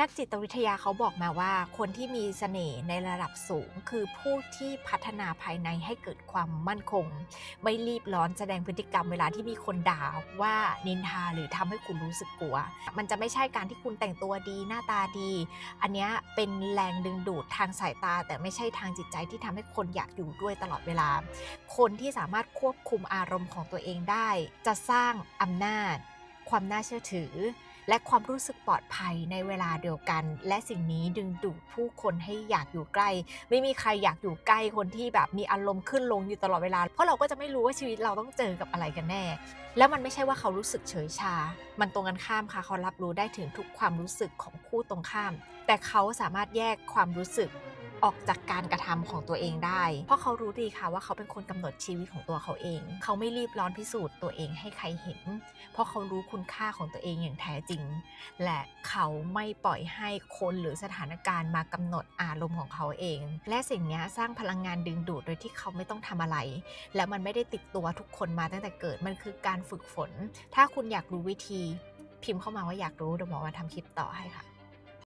นักจิตวิทยาเขาบอกมาว่า คนที่มีเสน่ห์ในระดับสูง คือผู้ที่พัฒนาภายในให้เกิดความมั่นคง ไม่รีบร้อนแสดงพฤติกรรมเวลาที่มีคนด่าว่านินทาหรือทำให้คุณรู้สึกกลัว มันจะไม่ใช่การที่คุณแต่งตัวดีหน้าตาดี อันนี้เป็นแรงดึงดูดทางสายตา แต่ไม่ใช่ทางจิตใจที่ทำให้คนอยากอยู่ด้วยตลอดเวลา คนที่สามารถควบคุมอารมณ์ของตัวเองได้ จะสร้างอำนาจ ความน่าเชื่อถือ และความรู้สึกปลอดภัยในเวลาเดียวกัน และสิ่งนี้ดึงดูดผู้คนให้อยากอยู่ใกล้ ไม่มีใครอยากอยู่ใกล้คนที่แบบมีอารมณ์ขึ้นลงอยู่ตลอดเวลา เพราะเราก็จะไม่รู้ว่าชีวิตเราต้องเจอกับอะไรกันแน่ แล้วมันไม่ใช่ว่าเขารู้สึกเฉยชา มันตรงกันข้ามค่ะเขารับรู้ได้ถึงทุกความรู้สึกของคู่ตรงข้าม แต่เขาสามารถแยกความรู้สึก ออกจากการกระทำของตัวเองได้ เพราะเขารู้ดีค่ะว่าเขาเป็นคนกำหนดชีวิตของตัวเขาเอง เขาไม่รีบร้อนพิสูจน์ตัวเองให้ใครเห็น เพราะเขารู้คุณค่าของตัวเองอย่างแท้จริง และเขาไม่ปล่อยให้คนหรือสถานการณ์มากำหนดอารมณ์ของเขาเอง และสิ่งนี้สร้างพลังงานดึงดูดโดยที่เขาไม่ต้องทำอะไร และมันไม่ได้ติดตัวทุกคนมาตั้งแต่เกิดมันคือการฝึกฝน ถ้าคุณอยากรู้วิธี พิมพ์เข้ามาว่าอยากรู้เดี๋ยวหมอมาทำคลิปต่อให้ค่ะ